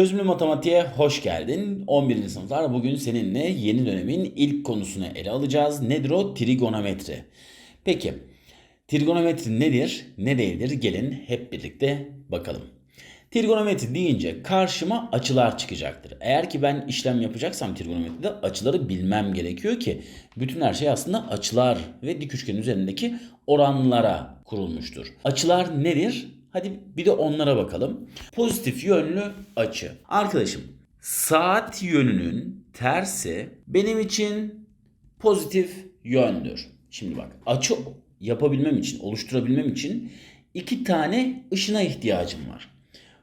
Çözümlü matematiğe hoş geldin. 11. sınıflar bugün seninle yeni dönemin ilk konusunu ele alacağız. Nedir o? Trigonometri. Peki, trigonometri nedir, ne değildir? Gelin hep birlikte bakalım. Trigonometri deyince karşıma açılar çıkacaktır. Eğer ki ben işlem yapacaksam trigonometride açıları bilmem gerekiyor ki bütün her şey aslında açılar ve dik üçgenin üzerindeki oranlara kurulmuştur. Açılar nedir? Hadi bir de onlara bakalım. Pozitif yönlü açı. Arkadaşım saat yönünün tersi benim için pozitif yöndür. Şimdi bak açı yapabilmem için, oluşturabilmem için iki tane ışına ihtiyacım var.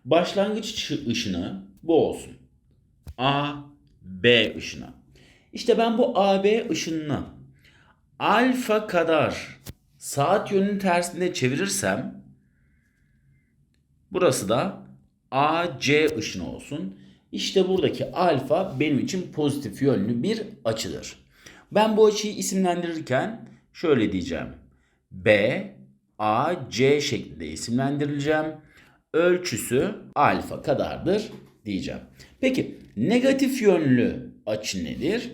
Başlangıç ışı- ışını bu olsun. A, B ışını. İşte ben bu A, B ışınını alfa kadar saat yönünün tersinde çevirirsem burası da AC ışını olsun. İşte buradaki alfa benim için pozitif yönlü bir açıdır. Ben bu açıyı isimlendirirken şöyle diyeceğim. B, A, C şeklinde isimlendirileceğim. Ölçüsü alfa kadardır diyeceğim. Peki negatif yönlü açı nedir?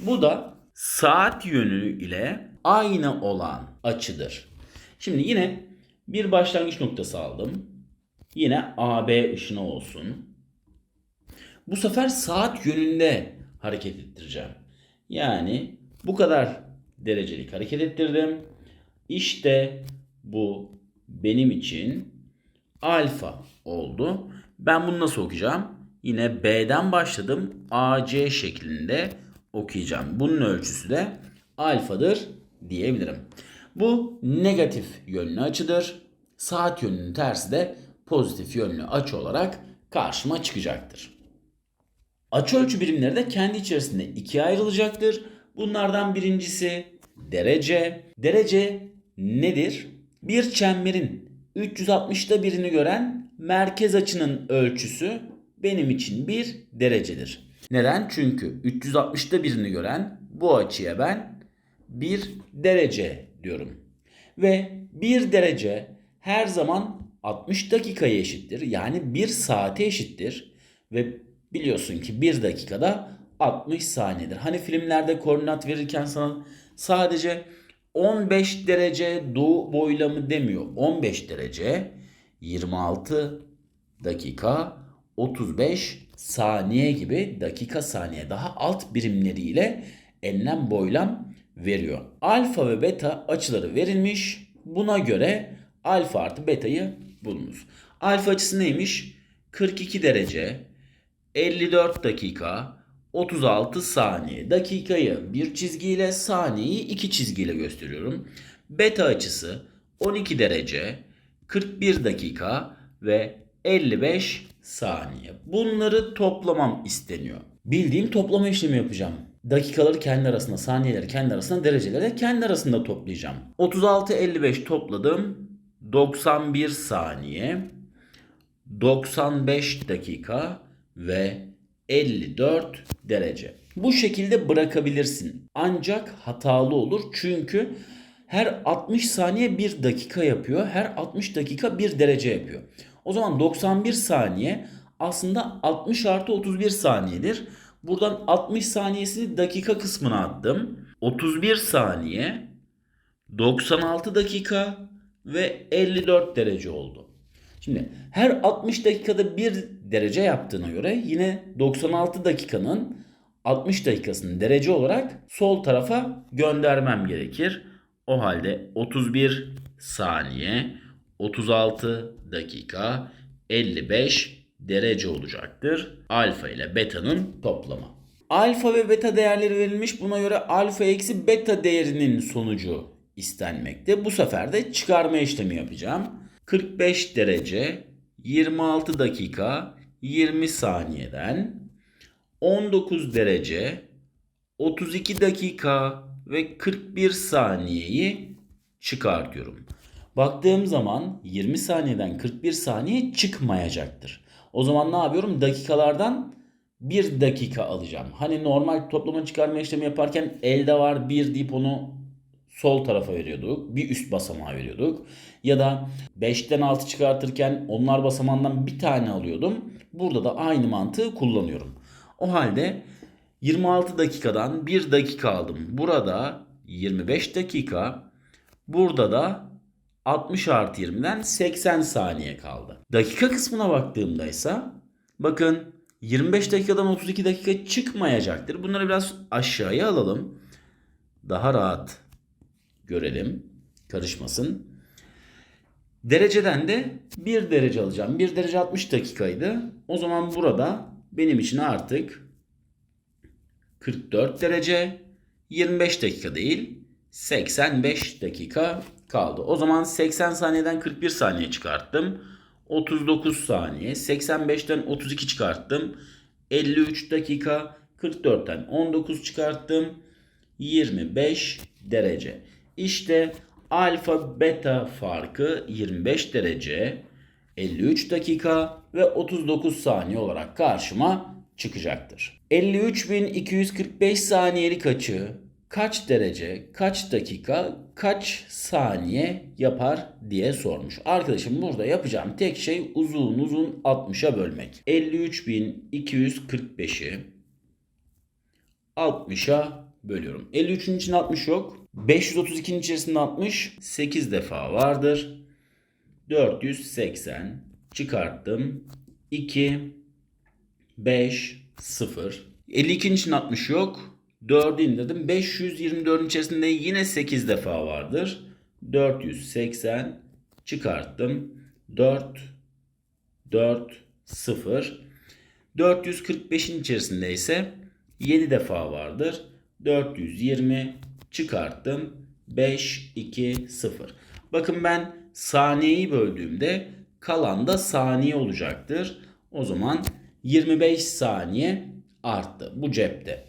Bu da saat yönü ile aynı olan açıdır. Şimdi yine bir başlangıç noktası aldım. Yine AB ışını olsun. Bu sefer saat yönünde hareket ettireceğim. Yani bu kadar derecelik hareket ettirdim. İşte bu benim için alfa oldu. Ben bunu nasıl okuyacağım? Yine B'den başladım. AC şeklinde okuyacağım. Bunun ölçüsü de alfadır diyebilirim. Bu negatif yönlü açıdır. Saat yönünün tersi de pozitif yönlü açı olarak karşıma çıkacaktır. Açıölçü birimleri de kendi içerisinde ikiye ayrılacaktır. Bunlardan birincisi derece. Derece nedir? Bir çemberin 360'da birini gören merkez açının ölçüsü benim için bir derecedir. Neden? Çünkü 360'da birini gören bu açıya ben bir derece diyorum. Ve bir derece her zaman 60 dakikaya eşittir. Yani 1 saate eşittir. Ve biliyorsun ki 1 dakikada 60 saniyedir. Hani filmlerde koordinat verirken sana sadece 15 derece doğu boylamı demiyor. 15 derece 26 dakika 35 saniye gibi dakika saniye daha alt birimleriyle enlem boylam veriyor. Alfa ve beta açıları verilmiş. Buna göre alfa artı betayı bulunuz. Alfa açısı neymiş? 42 derece 54 dakika 36 saniye. Dakikayı bir çizgiyle saniyeyi iki çizgiyle gösteriyorum. Beta açısı 12 derece 41 dakika ve 55 saniye. Bunları toplamam isteniyor. Bildiğim toplama işlemi yapacağım. Dakikaları kendi arasında, saniyeleri kendi arasında, dereceleri de kendi arasında toplayacağım. 36 55 topladım. 91 saniye. 95 dakika ve 54 derece. Bu şekilde bırakabilirsin. Ancak hatalı olur çünkü her 60 saniye 1 dakika yapıyor. Her 60 dakika 1 derece yapıyor. O zaman 91 saniye aslında 60 artı 31 saniyedir. Buradan 60 saniyesini dakika kısmına attım. 31 saniye 96 dakika ve 54 derece oldu. Şimdi her 60 dakikada bir derece yaptığına göre yine 96 dakikanın 60 dakikasını derece olarak sol tarafa göndermem gerekir. O halde 31 saniye 36 dakika 55 derece olacaktır. Alfa ile beta'nın toplamı. Alfa ve beta değerleri verilmiş. Buna göre alfa eksi beta değerinin sonucu istenmekte. Bu sefer de çıkarma işlemi yapacağım. 45 derece 26 dakika 20 saniyeden 19 derece 32 dakika ve 41 saniyeyi çıkartıyorum. Baktığım zaman 20 saniyeden 41 saniye çıkmayacaktır. O zaman ne yapıyorum? Dakikalardan 1 dakika alacağım. Hani normal toplama çıkarma işlemi yaparken elde var 1 deyip onu sol tarafa veriyorduk. Bir üst basamağa veriyorduk. Ya da 5'ten 6 çıkartırken onlar basamağından bir tane alıyordum. Burada da aynı mantığı kullanıyorum. O halde 26 dakikadan 1 dakika aldım. Burada 25 dakika. Burada da 60 artı 20'den 80 saniye kaldı. Dakika kısmına baktığımda ise bakın 25 dakikadan 32 dakika çıkmayacaktır. Bunları biraz aşağıya alalım. Daha rahat görelim. Karışmasın. Dereceden de 1 derece alacağım. 1 derece 60 dakikaydı. O zaman burada benim için artık 44 derece 25 dakika değil 85 dakika kaldı. O zaman 80 saniyeden 41 saniye çıkarttım. 39 saniye. 85'ten 32 çıkarttım. 53 dakika. 44'ten 19 çıkarttım. 25 derece. İşte alfa beta farkı 25 derece, 53 dakika ve 39 saniye olarak karşıma çıkacaktır. 53.245 saniyelik açı kaç derece, kaç dakika, kaç saniye yapar diye sormuş. Arkadaşım burada yapacağım tek şey uzun uzun 60'a bölmek. 53.245'i 60'a bölüyorum. 53'ün içinde 60 yok. 532'nin içerisinde 60 8 defa vardır. 480 çıkarttım. 2 5 0 52'nin içinde 60 yok. 4'ü indirdim. 524'ün içerisinde yine 8 defa vardır. 480 çıkarttım. 4 4 0 445'in içerisinde ise 7 defa vardır. 420 çıkarttım. 5 2 0. Bakın ben saniyeyi böldüğümde kalan da saniye olacaktır. O zaman 25 saniye arttı bu cepte.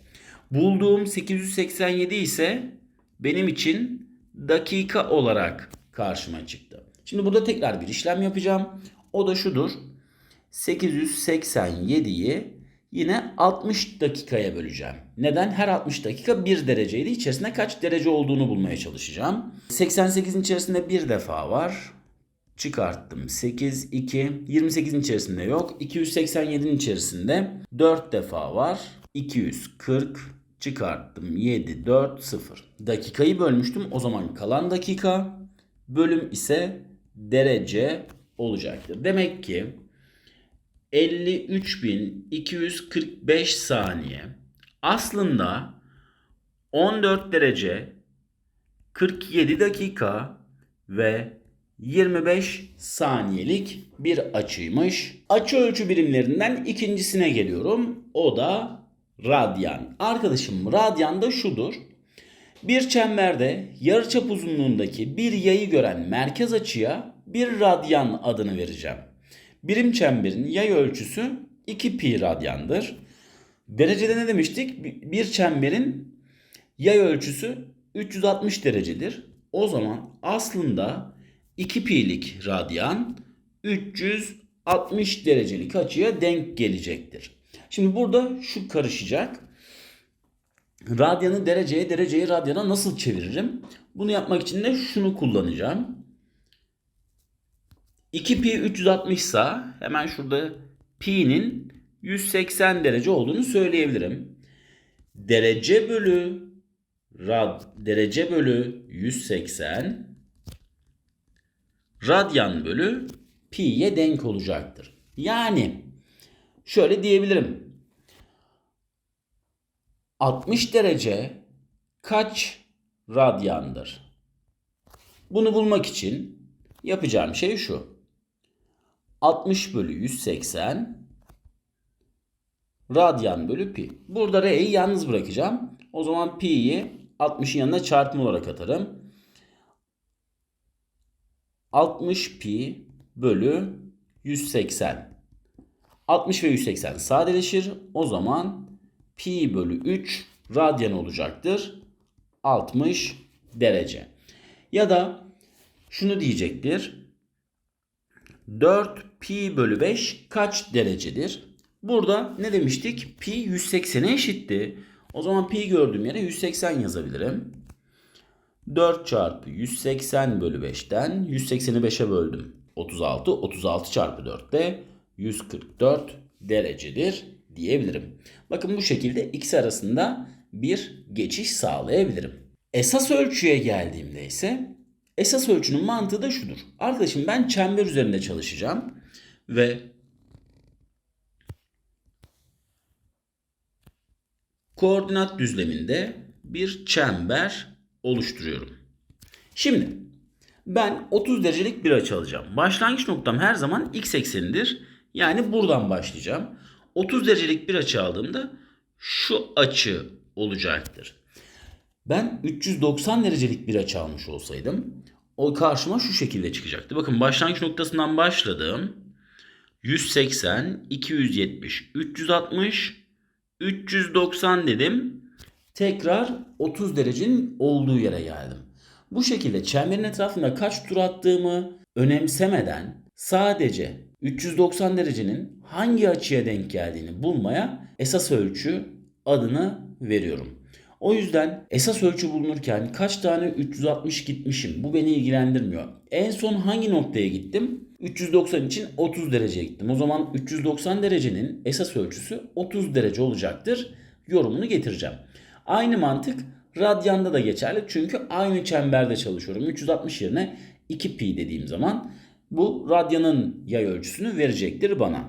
Bulduğum 887 ise benim için dakika olarak karşıma çıktı. Şimdi burada tekrar bir işlem yapacağım. O da şudur. 887'yi yine 60 dakikaya böleceğim. Neden? Her 60 dakika 1 dereceydi. İçerisinde kaç derece olduğunu bulmaya çalışacağım. 88'in içerisinde bir defa var. Çıkarttım. 8, 2. 28'in içerisinde yok. 287'nin içerisinde 4 defa var. 240 çıkarttım. 7, 4, 0. Dakikayı bölmüştüm. O zaman kalan dakika bölüm ise derece olacaktır. Demek ki 53.245 saniye aslında 14 derece 47 dakika ve 25 saniyelik bir açıymış. Açı ölçü birimlerinden ikincisine geliyorum. O da radyan. Arkadaşım radyan da şudur. Bir çemberde yarıçap uzunluğundaki bir yayı gören merkez açıya bir radyan adını vereceğim. Birim çemberin yay ölçüsü 2 pi radyandır. Derecede ne demiştik? Bir çemberin yay ölçüsü 360 derecedir. O zaman aslında 2 pi'lik radyan 360 derecelik açıya denk gelecektir. Şimdi burada şu karışacak. Radyanı dereceye, dereceyi radyana nasıl çeviririm? Bunu yapmak için de şunu kullanacağım. 2 pi 360 ise hemen şurada pi'nin 180 derece olduğunu söyleyebilirim. Derece bölü rad derece bölü 180 radyan bölü pi'ye denk olacaktır. Yani şöyle diyebilirim. 60 derece kaç radyandır? Bunu bulmak için yapacağım şey şu. 60 bölü 180 radyan bölü pi. Burada r'yi yalnız bırakacağım. O zaman pi'yi 60'ın yanına çarpım olarak atarım. 60 pi bölü 180. 60 ve 180 sadeleşir. O zaman pi bölü 3 radyan olacaktır. 60 derece. Ya da şunu diyecektir. 4 pi bölü 5 kaç derecedir? Burada ne demiştik? Pi 180'e eşitti. O zaman pi gördüğüm yere 180 yazabilirim. 4 çarpı 180 bölü 5'ten 180'i 5'e böldüm. 36. 36 çarpı 4 de 144 derecedir diyebilirim. Bakın bu şekilde x arasında bir geçiş sağlayabilirim. Esas ölçüye geldiğimde ise esas ölçünün mantığı da şudur. Arkadaşım ben çember üzerinde çalışacağım ve koordinat düzleminde bir çember oluşturuyorum. Şimdi ben 30 derecelik bir açı alacağım. Başlangıç noktam her zaman x eksenidir. Yani buradan başlayacağım. 30 derecelik bir açı aldığımda şu açı olacaktır. Ben 390 derecelik bir açı almış olsaydım o karşıma şu şekilde çıkacaktı. Bakın başlangıç noktasından başladım. 180, 270, 360, 390 dedim. Tekrar 30 derecenin olduğu yere geldim. Bu şekilde çemberin etrafında kaç tur attığımı önemsemeden sadece 390 derecenin hangi açıya denk geldiğini bulmaya esas ölçü adını veriyorum. O yüzden esas ölçü bulunurken kaç tane 360 gitmişim bu beni ilgilendirmiyor. En son hangi noktaya gittim? 390 için 30 dereceye gittim. O zaman 390 derecenin esas ölçüsü 30 derece olacaktır. Yorumunu getireceğim. Aynı mantık radyanda da geçerli. Çünkü aynı çemberde çalışıyorum. 360 yerine 2 pi dediğim zaman bu radyanın yay ölçüsünü verecektir bana.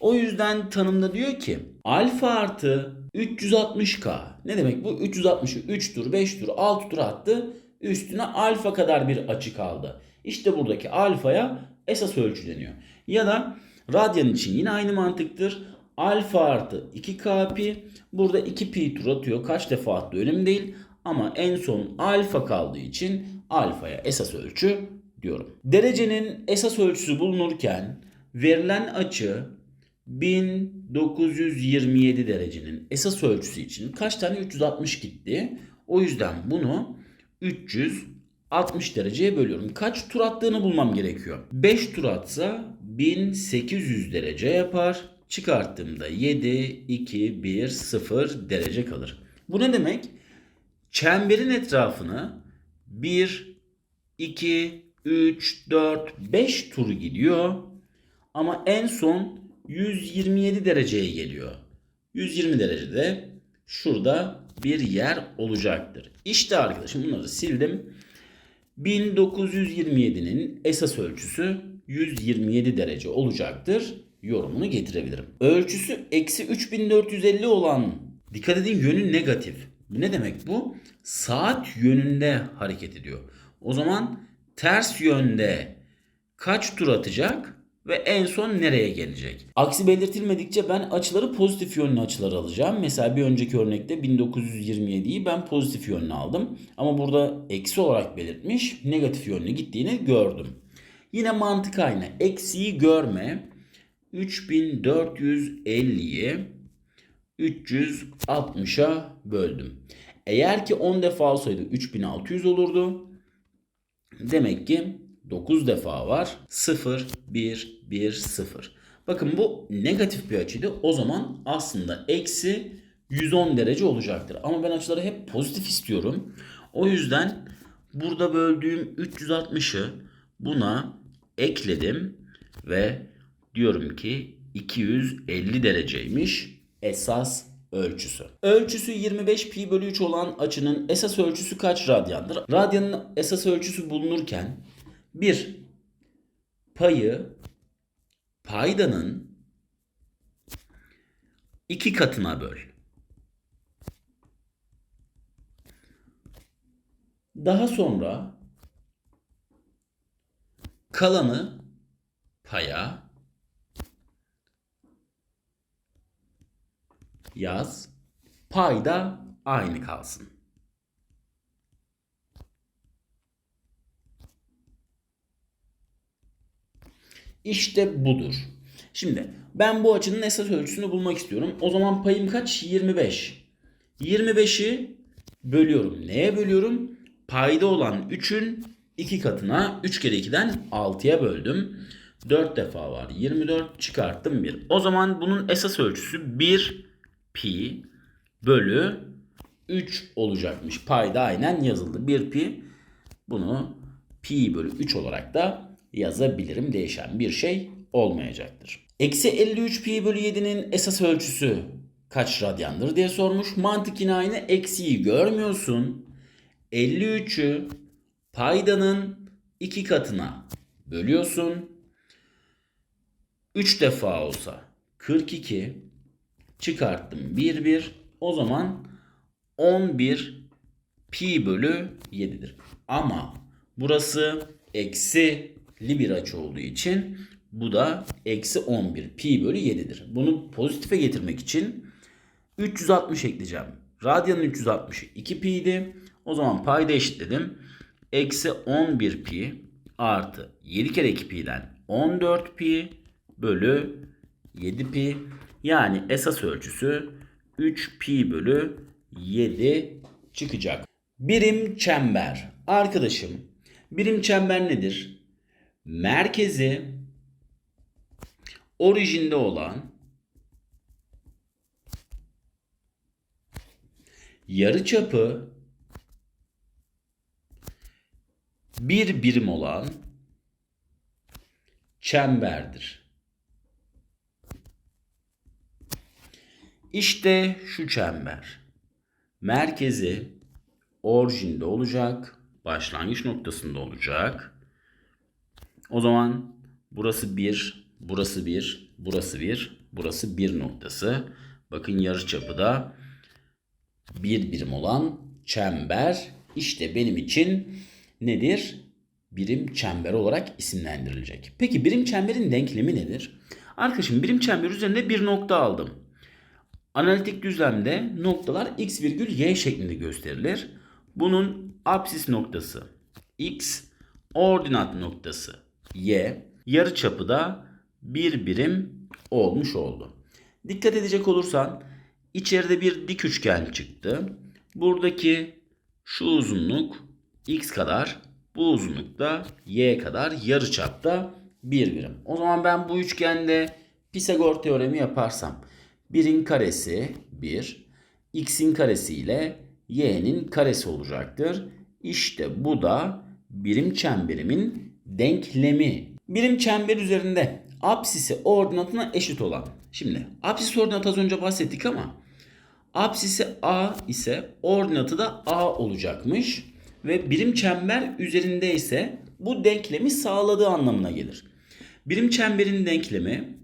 O yüzden tanımda diyor ki alfa artı 360k. Ne demek bu? 360'ı 3 tur, 5 tur, 6 tur attı. Üstüne alfa kadar bir açı kaldı. İşte buradaki alfaya esas ölçü deniyor. Ya da radyan için yine aynı mantıktır. Alfa artı 2k pi. Burada 2 pi tur atıyor. Kaç defa attı önemli değil. Ama en son alfa kaldığı için alfaya esas ölçü diyorum. Derecenin esas ölçüsü bulunurken verilen açı 1927 derecenin esas ölçüsü için kaç tane 360 gitti? O yüzden bunu 360 dereceye bölüyorum. Kaç tur attığını bulmam gerekiyor. 5 tur atsa 1800 derece yapar. Çıkarttığımda 7, 2, 1, 0 derece kalır. Bu ne demek? Çemberin etrafını 1, 2, 3, 4, 5 tur gidiyor. Ama en son 127 dereceye geliyor. 120 derecede şurada bir yer olacaktır. İşte arkadaşım bunları sildim. 1927'nin esas ölçüsü 127 derece olacaktır. Yorumunu getirebilirim. Ölçüsü eksi 3450 olan dikkat edin yönü negatif. Ne demek bu? Saat yönünde hareket ediyor. O zaman ters yönde kaç tur atacak ve en son nereye gelecek? Aksi belirtilmedikçe ben açıları pozitif yönlü açılar alacağım. Mesela bir önceki örnekte 1927'yi ben pozitif yönlü aldım. Ama burada eksi olarak belirtmiş negatif yönlü gittiğini gördüm. Yine mantık aynı. Eksiyi görme. 3450'yi 360'a böldüm. Eğer ki 10 defa olsaydı 3600 olurdu. Demek ki 9 defa var. 0, 1, 1, 0. Bakın bu negatif bir açıydı. O zaman aslında eksi 110 derece olacaktır. Ama ben açıları hep pozitif istiyorum. O yüzden burada böldüğüm 360'ı buna ekledim ve diyorum ki 250 dereceymiş esas ölçüsü. Ölçüsü 25 pi bölü 3 olan açının esas ölçüsü kaç radyandır? Radyanın esas ölçüsü bulunurken bir payı paydanın iki katına böl. Daha sonra kalanı paya yaz. Payda aynı kalsın. İşte budur. Şimdi ben bu açının esas ölçüsünü bulmak istiyorum. O zaman payım kaç? 25. 25'i bölüyorum. Neye bölüyorum? Payda olan 3'ün 2 katına 3 kere 2'den 6'ya böldüm. 4 defa var. 24 çıkarttım 1. O zaman bunun esas ölçüsü 1 pi bölü 3 olacakmış. Payda aynen yazıldı. 1 pi Bunu pi bölü 3 olarak da yazabilirim. Değişen bir şey olmayacaktır. Eksi 53 pi bölü 7'nin esas ölçüsü kaç radyandır diye sormuş. Mantık yine aynı. Eksiyi görmüyorsun. 53'ü paydanın iki katına bölüyorsun. 3 defa olsa 42 çıkarttım 1 1 o zaman 11 pi bölü 7'dir. Ama burası eksili bir açı olduğu için bu da eksi 11 pi bölü 7'dir. Bunu pozitife getirmek için 360 ekleyeceğim. Radyanın 360'ı 2 pi'ydi. O zaman payda eşitledim. Eksi 11 pi artı 7 kere 2 pi'den 14 pi bölü 7 pi. Yani esas ölçüsü 3 pi bölü 7 çıkacak. Birim çember. Arkadaşım birim çember nedir? Merkezi orijinde olan yarıçapı bir birim olan çemberdir. İşte şu çember. Merkezi orijinde olacak, başlangıç noktasında olacak. O zaman burası 1, burası 1, burası 1, burası 1 noktası. Bakın yarıçapı da bir birim olan çember işte benim için nedir? Birim çember olarak isimlendirilecek. Peki birim çemberin denklemi nedir? Arkadaşım birim çember üzerinde bir nokta aldım. Analitik düzlemde noktalar x virgül y şeklinde gösterilir. Bunun apsis noktası x, ordinat noktası y, yarıçapı da bir birim olmuş oldu. Dikkat edecek olursan içeride bir dik üçgen çıktı. Buradaki şu uzunluk x kadar, bu uzunluk da y kadar yarıçapta bir birim. O zaman ben bu üçgende Pisagor teoremi yaparsam 1'in karesi 1, x'in karesi ile y'nin karesi olacaktır. İşte bu da birim çemberimin denklemi. Birim çember üzerinde apsisi ordinatına eşit olan. Şimdi apsis ordinatı az önce bahsettik ama apsisi a ise ordinatı da a olacakmış. Ve birim çember üzerinde ise bu denklemi sağladığı anlamına gelir. Birim çemberin denklemi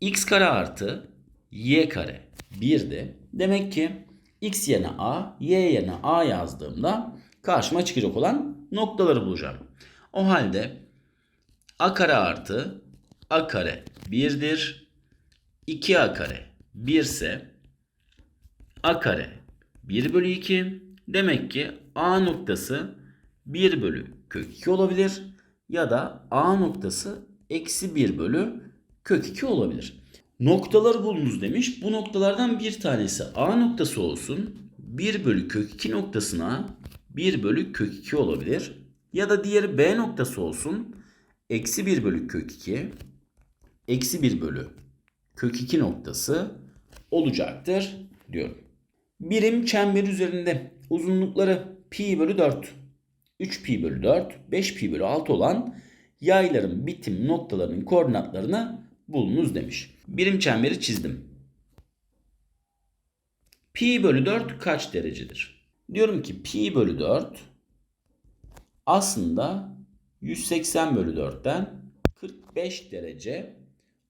x kare artı y kare 1'di. Demek ki x yerine a, y yerine a yazdığımda karşıma çıkacak olan noktaları bulacağım. O halde a kare artı a kare 1'dir. 2a kare 1 ise a kare 1 bölü 2. Demek ki a noktası 1 bölü kök 2 olabilir. Ya da a noktası eksi 1 bölü kök 2 olabilir. Noktaları bulunuz demiş. Bu noktalardan bir tanesi A noktası olsun. 1 bölü kök 2 noktasına 1 bölü kök 2 olabilir. Ya da diğeri B noktası olsun. Eksi 1 bölü kök 2. Eksi 1 bölü kök 2 noktası olacaktır diyorum. Birim çember üzerinde uzunlukları pi bölü 4, 3 pi bölü 4, 5 pi bölü 6 olan yayların bitim noktalarının koordinatlarını bulunuz demiş. Birim çemberi çizdim. Pi bölü 4 kaç derecedir? Diyorum ki pi bölü 4 aslında 180 bölü 4'ten 45 derece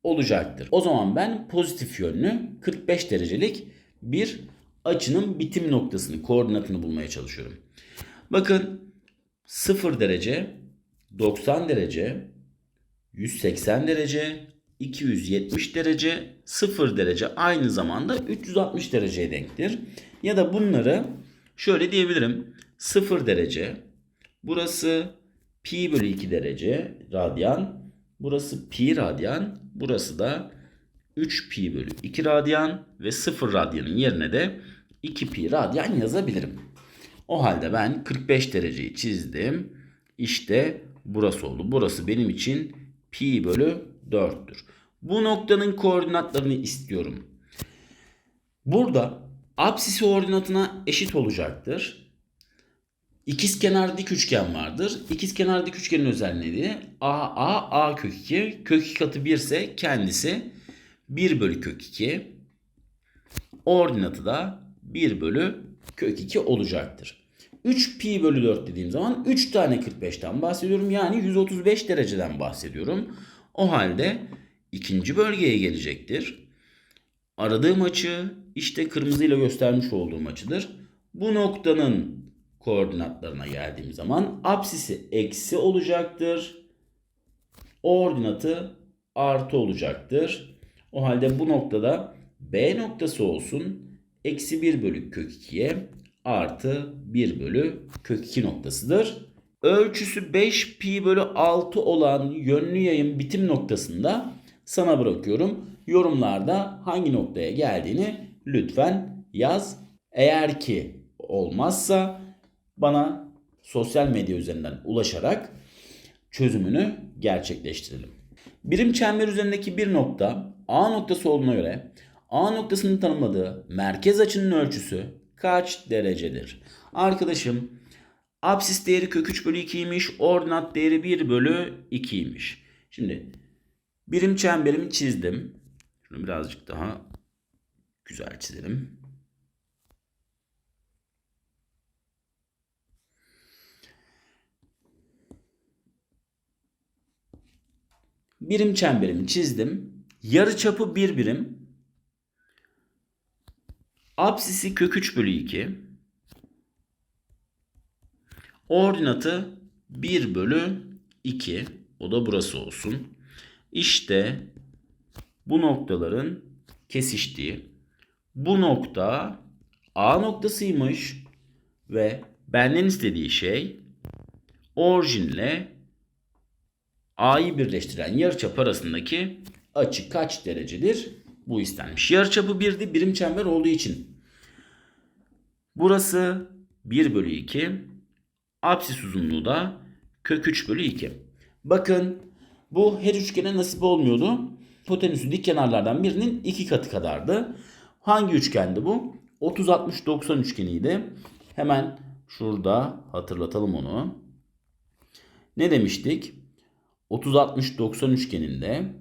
olacaktır. O zaman ben pozitif yönlü 45 derecelik bir açının bitim noktasını, koordinatını bulmaya çalışıyorum. Bakın 0 derece, 90 derece, 180 derece, 270 derece, 0 derece aynı zamanda 360 dereceye denktir. Ya da bunları şöyle diyebilirim. 0 derece, burası pi bölü 2 derece radyan, burası pi radyan, burası da 3 pi bölü 2 radyan ve 0 radyanın yerine de 2 pi radyan yazabilirim. O halde ben 45 dereceyi çizdim. İşte burası oldu. Burası benim için pi bölü 4'tür. Bu noktanın koordinatlarını istiyorum. Burada Apsisi ordinatına eşit olacaktır. İkizkenar dik üçgen vardır. İkizkenar dik üçgenin özelliği a a a kök 2. Kök 2 katı 1 ise kendisi 1 bölü kök 2. Ordinatı da 1 bölü kök 2 olacaktır. 3 pi bölü 4 dediğim zaman 3 tane 45'ten bahsediyorum. Yani 135 dereceden bahsediyorum. O halde ikinci bölgeye gelecektir. Aradığım açı işte kırmızıyla göstermiş olduğum açıdır. Bu noktanın koordinatlarına geldiğim zaman apsisi eksi olacaktır. Ordinatı artı olacaktır. O halde bu noktada B noktası olsun. Eksi 1 bölü kök 2'ye artı 1 bölü kök 2 noktasıdır. Ölçüsü 5 pi bölü 6 olan yönlü yayın bitim noktasında sana bırakıyorum. Yorumlarda hangi noktaya geldiğini lütfen yaz. Eğer ki olmazsa bana sosyal medya üzerinden ulaşarak çözümünü gerçekleştirelim. Birim çember üzerindeki bir nokta A noktası olduğuna göre A noktasının tanımladığı merkez açının ölçüsü kaç derecedir? Arkadaşım absis değeri kök 3 bölü 2'ymiş. Ordinat değeri 1 bölü 2'ymiş. Şimdi birim çemberimi çizdim. Şunu birazcık daha güzel çizelim. Birim çemberimi çizdim. Yarı çapı 1 birim. Apsisi kök 3 bölü 2. Ordinatı 1 bölü 2. O da burası olsun. İşte bu noktaların kesiştiği. Bu nokta A noktasıymış ve benden istediği şey orijinle A'yı birleştiren yarıçap arasındaki açı kaç derecedir? Bu istenmiş. Yarıçapı 1'di birim çember olduğu için. Burası 1 bölü 2. Apsis uzunluğu da kök 3 bölü 2. Bakın bu her üçgene nasip olmuyordu. Hipotenüsü dik kenarlardan birinin iki katı kadardı. Hangi üçgendi bu? 30-60-90 üçgeniydi. Hemen şurada hatırlatalım onu. Ne demiştik? 30-60-90 üçgeninde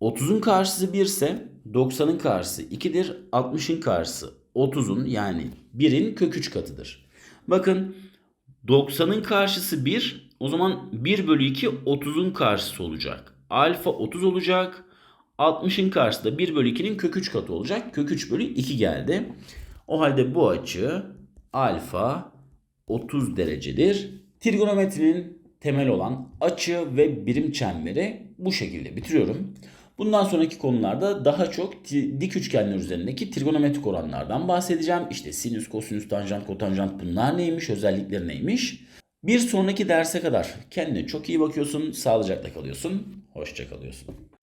30'un karşısı 1 ise 90'ın karşısı 2'dir. 60'ın karşısı 30'un yani 1'in kök 3 katıdır. Bakın 90'ın karşısı 1 o zaman 1 bölü 2 30'un karşısı olacak. Alfa 30 olacak. 60'ın karşısı da 1 bölü 2'nin kök 3 katı olacak. Kök 3 bölü 2 geldi. O halde bu açı alfa 30 derecedir. Trigonometrinin temel olan açı ve birim çemberi bu şekilde bitiriyorum. Bundan sonraki konularda daha çok dik üçgenler üzerindeki trigonometrik oranlardan bahsedeceğim. İşte sinüs, kosinüs, tanjant, kotanjant bunlar neymiş, özellikleri neymiş. Bir sonraki derse kadar kendine çok iyi bakıyorsun, sağlıcakla kalıyorsun, hoşça kalıyorsun.